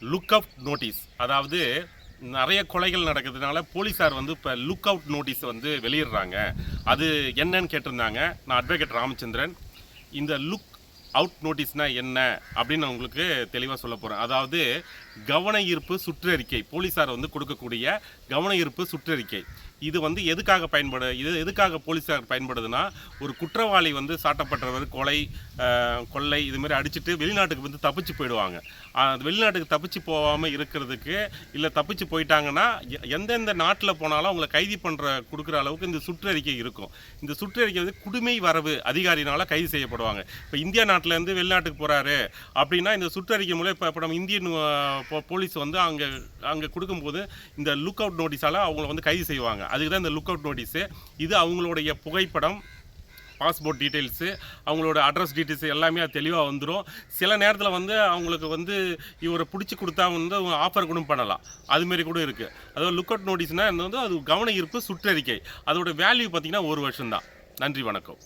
Look out notice அதாவது நிறைய கொலைகள் நடக்கிறதுனால போலீஸார் வந்து இப்போ லுக் அவுட் நோட்டீஸ் வந்து வெளியிடுறாங்க. அது என்னன்னு கேட்டிருந்தாங்க. நான் அட்வொகேட் ராமச்சந்திரன். இந்த லுக் அவுட் நோட்டீஸ்னால் என்ன அப்படின்னு நான் உங்களுக்கு தெளிவாக சொல்ல போகிறேன் அதாவது கவன ஈர்ப்பு சுற்றறிக்கை போலீஸார் வந்து கொடுக்கக்கூடிய கவன ஈர்ப்பு சுற்றறிக்கை. இது வந்து எதுக்காக பயன்படு இது எதுக்காக போலீஸார் பயன்படுதுன்னா ஒரு குற்றவாளி வந்து சாட்டப்பட்டவர் கொலை கொள்ளை இது மாதிரி அடிச்சுட்டு வெளிநாட்டுக்கு வந்து தப்பிச்சு போயிடுவாங்க. வெளிநாட்டுக்கு தப்பிச்சு போகாமல் இருக்கிறதுக்கு இல்லை தப்பிச்சு போயிட்டாங்கன்னா எந்தெந்த நாட்டில் போனாலும் அவங்கள கைது பண்ணுற கொடுக்குற அளவுக்கு இந்த சுற்றறிக்கை இருக்கும். இந்த சுற்றறிக்கை வந்து குடுமை வரவு அதிகாரினால் கைது செய்யப்படுவாங்க. இப்போ இந்தியா நாட்டிலேருந்து வெளிநாட்டுக்கு போகிறாரு அப்படின்னா இந்த சுற்றறிக்கை மூலம் இப்போ இப்போ நம்ம இந்தியன் போ- போலீஸ் வந்து அங்கே அங்கே கொடுக்கும்போது இந்த லுக் அவுட் நோட்டீஸால் அவங்கள வந்து கைது செய்வாங்க. அதுக்கு தான் இந்த லுக் அவுட் நோட்டீஸு இது அவங்களுடைய புகைப்படம் பாஸ்போர்ட் டீட்டெயில்ஸு அவங்களோட அட்ரஸ் டீட்டெயில்ஸ் எல்லாமே அது தெளிவாக வந்துடும் சில நேரத்தில் வந்து அவங்களுக்கு வந்து இவரை பிடிச்சி கொடுத்தா வந்து ஆஃபர் கூட பண்ணலாம். அதுமாரி கூட இருக்குது அதாவது லுக் அவுட் நோட்டீஸ்னால் வந்து அது கவன ஈர்ப்பு சுற்றறிக்கை. அதோட வேல்யூ பார்த்திங்கன்னா ஒரு வருஷம்தான். நன்றி வணக்கம்.